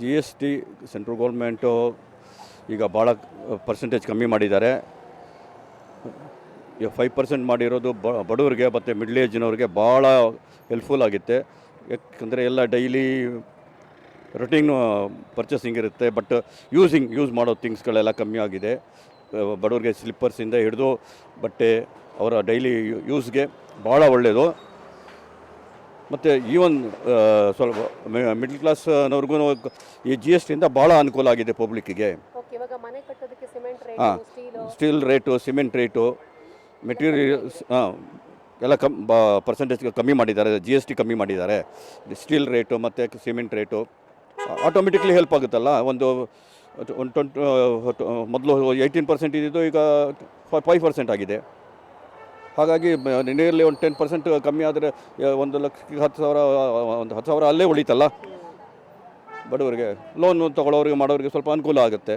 G S T central government ಈಗ ಭಾಳ percentage ಕಮ್ಮಿ ಮಾಡಿದ್ದಾರೆ. ಈಗ ಫೈವ್ ಪರ್ಸೆಂಟ್ ಮಾಡಿರೋದು ಬ, ಬಡವರಿಗೆ ಮತ್ತು ಮಿಡ್ಲ್ ಏಜ್ನವ್ರಿಗೆ ಭಾಳ ಹೆಲ್ಪ್ಫುಲ್ ಆಗುತ್ತೆ. ಯಾಕಂದರೆ ಎಲ್ಲ ಡೈಲಿ ರೊಟೀನು ಪರ್ಚೇಸಿಂಗ್ ಇರುತ್ತೆ ಬಟ್ ಯೂಸಿಂಗ್ ಯೂಸ್ ಮಾಡೋ ಥಿಂಗ್ಸ್ಗಳೆಲ್ಲ ಕಮ್ಮಿ ಆಗಿದೆ. ಬಡವ್ರಿಗೆ ಸ್ಲಿಪ್ಪರ್ಸಿಂದ ಹಿಡಿದು ಬಟ್ಟೆ ಅವರ ಡೈಲಿ ಯೂಸ್ಗೆ ಭಾಳ ಒಳ್ಳೆಯದು ಮತ್ತು ಈವನ್ ಸ್ವಲ್ಪ ಮಿಡ್ಲ್ ಕ್ಲಾಸ್ನವ್ರಿಗೂ ಈ ಜಿ ಎಸ್ ಟಿಯಿಂದ ಭಾಳ ಅನುಕೂಲ ಆಗಿದೆ ಪಬ್ಲಿಕ್ಕಿಗೆ ಹಾಂ steel rate cement rate materials ಹಾಂ ಎಲ್ಲ ಕಮ್ ಪರ್ಸೆಂಟೇಜ್ ಕಮ್ಮಿ ಮಾಡಿದ್ದಾರೆ ಜಿ ಎಸ್ ಟಿ ಕಮ್ಮಿ ಮಾಡಿದ್ದಾರೆ. ಸ್ಟೀಲ್ ರೇಟು ಮತ್ತು ಸಿಮೆಂಟ್ ರೇಟು ಆಟೋಮೆಟಿಕ್ಲಿ ಹೆಲ್ಪ್ ಆಗುತ್ತಲ್ಲ? ಒಂದು ಒಂದು ಟ್ವೆಂಟ್ ಮೊದಲು ಏಯ್ಟೀನ್ ಪರ್ಸೆಂಟ್ ಇದ್ದಿದ್ದು ಈಗ ಫೈವ್ ಪರ್ಸೆಂಟ್ ಆಗಿದೆ. ಹಾಗಾಗಿ ನಿಯರ್ಲಿ ಒಂದು ಟೆನ್ ಪರ್ಸೆಂಟ್ ಕಮ್ಮಿ ಆದರೆ ಒಂದು ಲಕ್ಷಕ್ಕೆ ಹತ್ತು ಸಾವಿರ ಒಂದು ಹತ್ತು ಸಾವಿರ ಅಲ್ಲೇ ಉಳಿತಲ್ಲ? ಬಡವರಿಗೆ ಲೋನ್ ತೊಗೊಳ್ಳೋರಿಗೆ, ಮಾಡೋರಿಗೆ ಸ್ವಲ್ಪ ಅನುಕೂಲ ಆಗುತ್ತೆ.